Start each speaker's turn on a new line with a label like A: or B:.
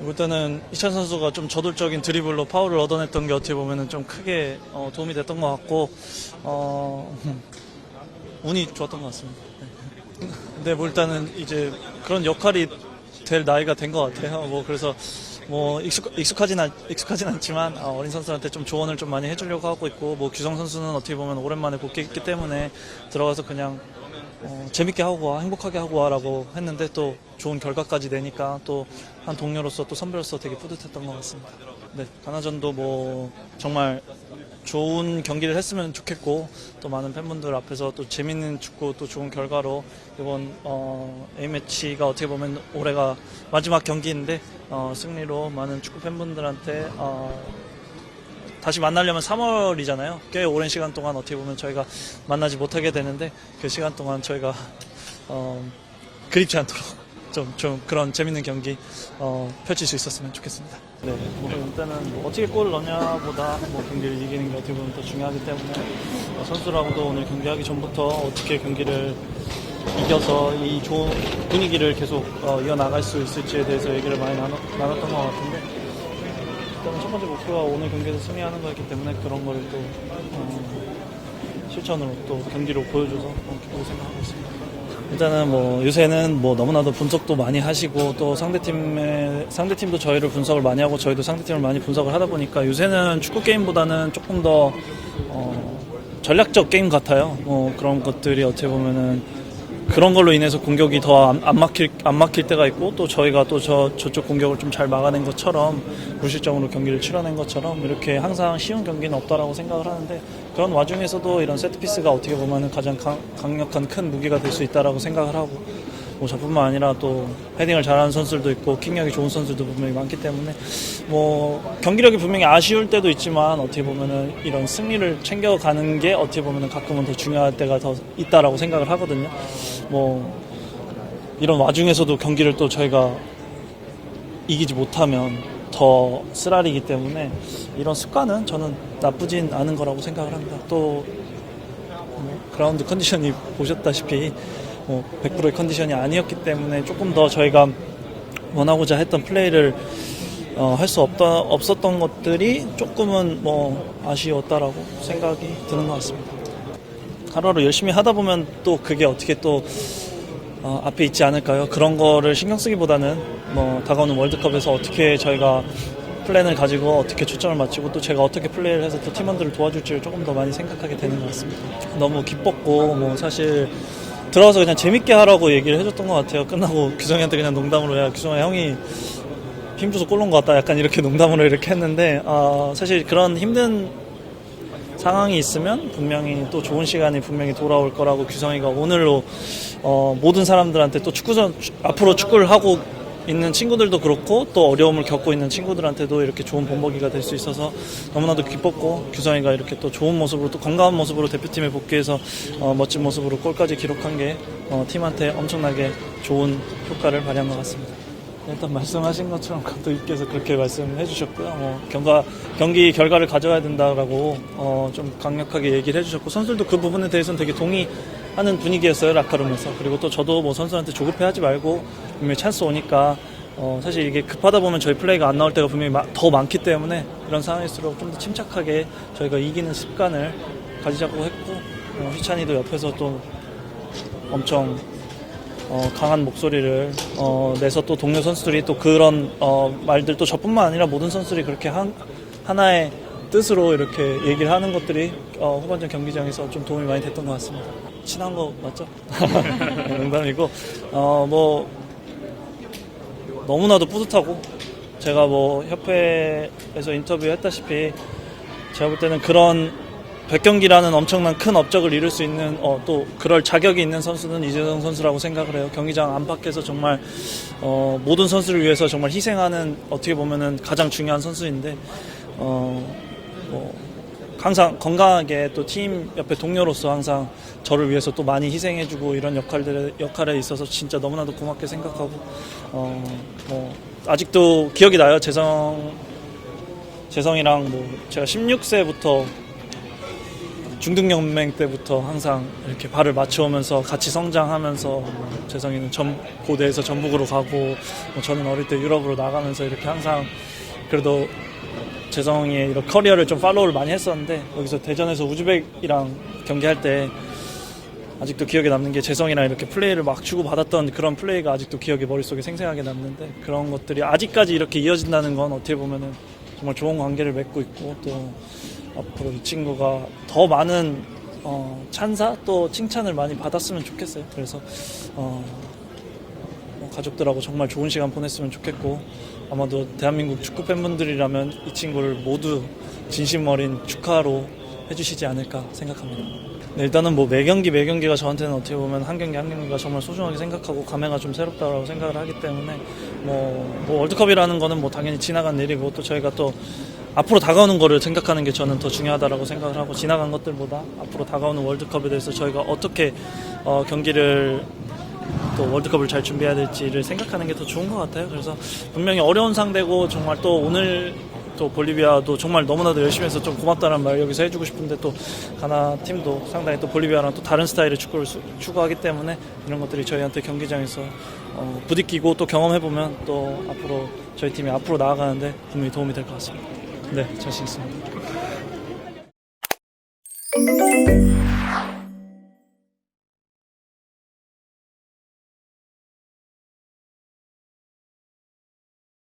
A: 일단은 이찬 선수가 좀 저돌적인 드리블로 파울을 얻어냈던 게 어떻게 보면은 좀 크게 어, 도움이 됐던 것 같고 어, 운이 좋았던 것 같습니다. 네. 근데 뭐 일단은 이제 그런 역할이 될 나이가 된 것 같아요. 뭐 그래서 뭐 익숙, 익숙하진 않, 익숙하진 않지만 어, 어린 선수한테 좀 조언을 좀 많이 해주려고 하고 있고 뭐 규성 선수는 어떻게 보면 오랜만에 복귀했기 때문에 들어가서 그냥 어, 재밌게 하고 와, 행복하게 하고 와라고 했는데 또 좋은 결과까지 내니까 또 한 동료로서 또 선배로서 되게 뿌듯했던 것 같습니다. 네, 가나전도 뭐 정말 좋은 경기를 했으면 좋겠고 또 많은 팬분들 앞에서 또 재밌는 축구 또 좋은 결과로 이번 어, A매치가 어떻게 보면 올해가 마지막 경기인데 어, 승리로 많은 축구 팬분들한테 어, 다시 만나려면 3월이잖아요. 꽤 오랜 시간 동안 어떻게 보면 저희가 만나지 못하게 되는데 그 시간 동안 저희가 어, 그립지 않도록 좀, 좀 그런 재밌는 경기 어, 펼칠 수 있었으면 좋겠습니다. 네, 뭐 일단은 뭐 어떻게 골을 넣냐보다 뭐 경기를 이기는 게 어떻게 보면 더 중요하기 때문에 어, 선수라고도 오늘 경기하기 전부터 어떻게 경기를 이겨서 이 좋은 분위기를 계속 어, 이어나갈 수 있을지에 대해서 얘기를 많이 나눴, 나눴던 것 같은데 일단은 첫 번째 목표가 오늘 경기에서 승리하는 거였기 때문에 그런 거를 또 어, 실천으로 또 경기로 보여줘서 어, 기쁘게 생각하고 있습니다. 일단은 뭐 요새는 뭐 너무나도 분석도 많이 하시고 또 상대팀의 상대팀도 저희를 분석을 많이 하고 저희도 상대팀을 많이 분석을 하다 보니까 요새는 축구 게임보다는 조금 더 어, 전략적 게임 같아요. 뭐 그런 것들이 어떻게 보면은 그런 걸로 인해서 공격이 더안 막힐 안 막힐 때가 있고 또 저희가 또 저 저쪽 공격을 좀 잘 막아낸 것처럼 무실점으로 경기를 치러낸 것처럼 이렇게 항상 쉬운 경기는 없다라고 생각을 하는데 그런 와중에서도 이런 세트 피스가 어떻게 보면은 가장 강, 강력한 큰 무기가 될 수 있다라고 생각을 하고 뭐 저뿐만 아니라 또 헤딩을 잘하는 선수들도 있고 킥력이 좋은 선수들도 분명히 많기 때문에 뭐 경기력이 분명히 아쉬울 때도 있지만 어떻게 보면은 이런 승리를 챙겨가는 게 어떻게 보면은 가끔은 더 중요할 때가 더 있다라고 생각을 하거든요. 뭐 이런 와중에서도 경기를 또 저희가 이기지 못하면 더 쓰라리기 때문에 이런 습관은 저는 나쁘진 않은 거라고 생각을 합니다. 또뭐 그라운드 컨디션이 보셨다시피 뭐 100%의 컨디션이 아니었기 때문에 조금 더 저희가 원하고자 했던 플레이를 어, 할 수 없다 없었던 것들이 조금은 뭐 아쉬웠다라고 생각이 드는 것 같습니다. 하루하루 열심히 하다 보면 또 그게 어떻게 또 어, 앞에 있지 않을까요? 그런 거를 신경 쓰기보다는 뭐 다가오는 월드컵에서 어떻게 저희가 플랜을 가지고 어떻게 초점을 맞추고 또 제가 어떻게 플레이를 해서 또 팀원들을 도와줄지를 조금 더 많이 생각하게 되는 것 같습니다. 너무 기뻤고 뭐 사실 들어가서 그냥 재밌게 하라고 얘기를 해줬던 것 같아요. 끝나고 규성이한테 그냥 농담으로 야 규성아 형이 힘줘서 골 넣은 것 같다 약간 이렇게 농담으로 이렇게 했는데 어, 사실 그런 힘든 상황이 있으면 분명히 또 좋은 시간이 분명히 돌아올 거라고 규성이가 오늘로 어, 모든 사람들한테 또 축구 선 앞으로 축구를 하고 있는 친구들도 그렇고 또 어려움을 겪고 있는 친구들한테도 이렇게 좋은 본보기가 될 수 있어서 너무나도 기뻤고 규성이가 이렇게 또 좋은 모습으로 또 건강한 모습으로 대표팀에 복귀해서 어, 멋진 모습으로 골까지 기록한 게 어, 팀한테 엄청나게 좋은 효과를 발휘한 것 같습니다. 일단 말씀하신 것처럼 감독님께서 그렇게 말씀해 주셨고요. 뭐 경과, 경기 결과를 가져가야 된다라고 어, 좀 강력하게 얘기를 해주셨고 선수들도 그 부분에 대해서는 되게 동의 하는 분위기였어요 라카룸에서. 그리고 또 저도 뭐 선수한테 조급해하지 말고 분명히 찬스 오니까 어, 사실 이게 급하다 보면 저희 플레이가 안 나올 때가 분명히 마- 더 많기 때문에 이런 상황일수록 좀 더 침착하게 저희가 이기는 습관을 가지자고 했고 어, 휘찬이도 옆에서 또 엄청 어, 강한 목소리를 어, 내서 또 동료 선수들이 또 그런 어, 말들 또 저뿐만 아니라 모든 선수들이 그렇게 한, 하나의 뜻으로 이렇게 얘기를 하는 것들이 어, 후반전 경기장에서 좀 도움이 많이 됐던 것 같습니다. 친한 거 맞죠? 농담이고 어, 뭐 너무나도 뿌듯하고 제가 뭐 협회에서 인터뷰했다시피 제가 볼 때는 그런 100경기라는 엄청난 큰 업적을 이룰 수 있는 어, 또 그럴 자격이 있는 선수는 이재성 선수라고 생각을 해요. 경기장 안팎에서 정말 어, 모든 선수를 위해서 정말 희생하는 어떻게 보면은 가장 중요한 선수인데 어, 뭐 항상 건강하게 또 팀 옆에 동료로서 항상 저를 위해서 또 많이 희생해주고 이런 역할들 역할에 있어서 진짜 너무나도 고맙게 생각하고 어, 뭐 아직도 기억이 나요. 재성 재성이랑 뭐 제가 16세부터 중등연맹 때부터 항상 이렇게 발을 맞춰오면서 같이 성장하면서 뭐 재성이는 전, 고대에서 전북으로 가고 뭐 저는 어릴 때 유럽으로 나가면서 이렇게 항상 그래도 재성이의 이런 커리어를 좀 팔로우를 많이 했었는데 여기서 대전에서 우즈벡이랑 경기할 때 아직도 기억에 남는 게 재성이랑 이렇게 플레이를 막 주고 받았던 그런 플레이가 아직도 기억에 머릿속에 생생하게 남는데 그런 것들이 아직까지 이렇게 이어진다는 건 어떻게 보면은 정말 좋은 관계를 맺고 있고 또 앞으로 이 친구가 더 많은 어, 찬사 또 칭찬을 많이 받았으면 좋겠어요. 그래서 어, 뭐 가족들하고 정말 좋은 시간 보냈으면 좋겠고 아마도 대한민국 축구 팬분들이라면 이 친구를 모두 진심 어린 축하로 해주시지 않을까 생각합니다. 네, 일단은 뭐 매 경기 매 경기가 저한테는 어떻게 보면 한 경기 한 경기가 정말 소중하게 생각하고 감회가 좀 새롭다고 생각을 하기 때문에 뭐, 뭐 월드컵이라는 거는 뭐 당연히 지나간 일이고 또 저희가 또 앞으로 다가오는 거를 생각하는 게 저는 더 중요하다라고 생각을 하고 지나간 것들보다 앞으로 다가오는 월드컵에 대해서 저희가 어떻게 어, 경기를 또 월드컵을 잘 준비해야 될지를 생각하는 게 더 좋은 것 같아요. 그래서 분명히 어려운 상대고 정말 또 오늘 또 볼리비아도 정말 너무나도 열심히 해서 좀 고맙다는 말 여기서 해주고 싶은데 또 가나 팀도 상당히 또 볼리비아랑 또 다른 스타일의 축구를 수, 추구하기 때문에 이런 것들이 저희한테 경기장에서 어, 부딪히고 또 경험해보면 또 앞으로 저희 팀이 앞으로 나아가는데 분명히 도움이 될 것 같습니다. 네, 자신 있습니다.